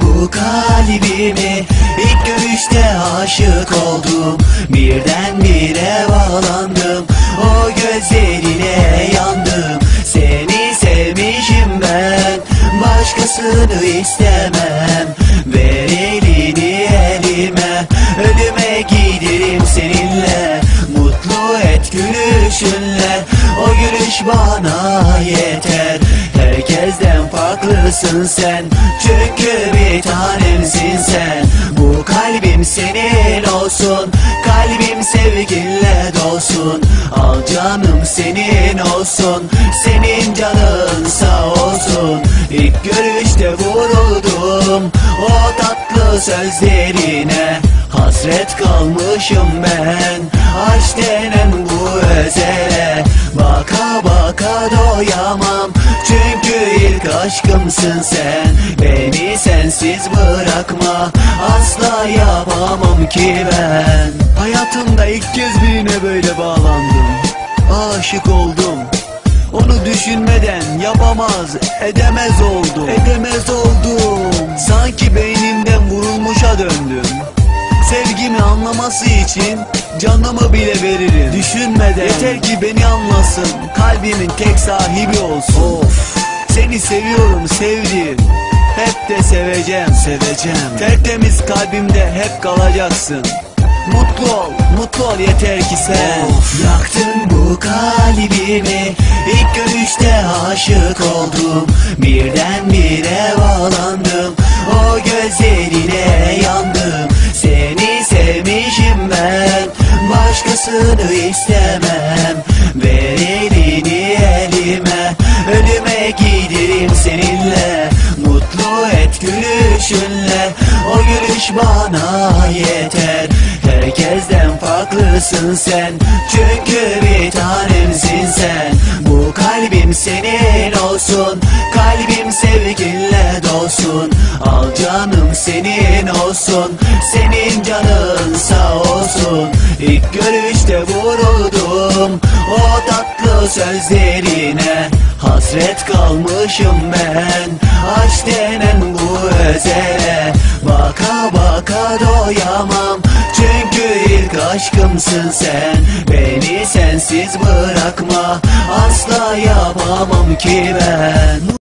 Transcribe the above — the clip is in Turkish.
bu kalbimi ilk görüşte aşık oldum. Birdenbire bağlandım o gözlerine yandım. Seni sevmişim ben başkasını istemem. Ver elini elime ölüme giderim seninle. Mutlu et gülüşünle o gülüş bana yeter Herkesten farklısın sen. Çünkü bir tanemsin sen. Bu kalbim senin olsun. Kalbim sevginle dolsun. Al canım senin olsun. Senin canın sağ olsun. İlk görüşte vuruldum O tatlı sözlerine. Hasret kalmışım ben. Aşk denen bu özele aşkımsın sen. Beni sensiz bırakma. Asla yapamam ki ben. Hayatımda ilk kez birine böyle bağlandım. Aşık oldum. Onu düşünmeden yapamaz, edemez oldum. Edemez oldum. Sanki beynimden vurulmuşa döndüm. Sevgimi anlaması için canımı bile veririm. Düşünmeden. Yeter ki beni anlasın. Kalbimin tek sahibi olsun. Of Seni seviyorum sevdiğim. Hep de seveceğim Seveceğim. Tertemiz kalbimde hep kalacaksın. Mutlu ol, mutlu ol yeter ki sen. Yaktın bu kalbimi. İlk görüşte aşık oldum. Birdenbire bağlandım. O gözlerine yandım. Seni sevmişim ben. Başkasını istemem Ölüme giderim seninle. Mutlu et gülüşünle. O gülüş bana yeter. Herkesten farklısın sen. Çünkü bir tanemsin sen. Bu kalbim senin olsun. Kalbim sevginle dolsun. Al canım senin olsun. Senin canın sağ olsun. İlk görüşte vuruldum. O tatlı sözlerine Hasret kalmışım ben Aşk denen bu özele. Baka baka doyamam Çünkü ilk aşkımsın sen. Beni sensiz bırakma Asla yapamam ki ben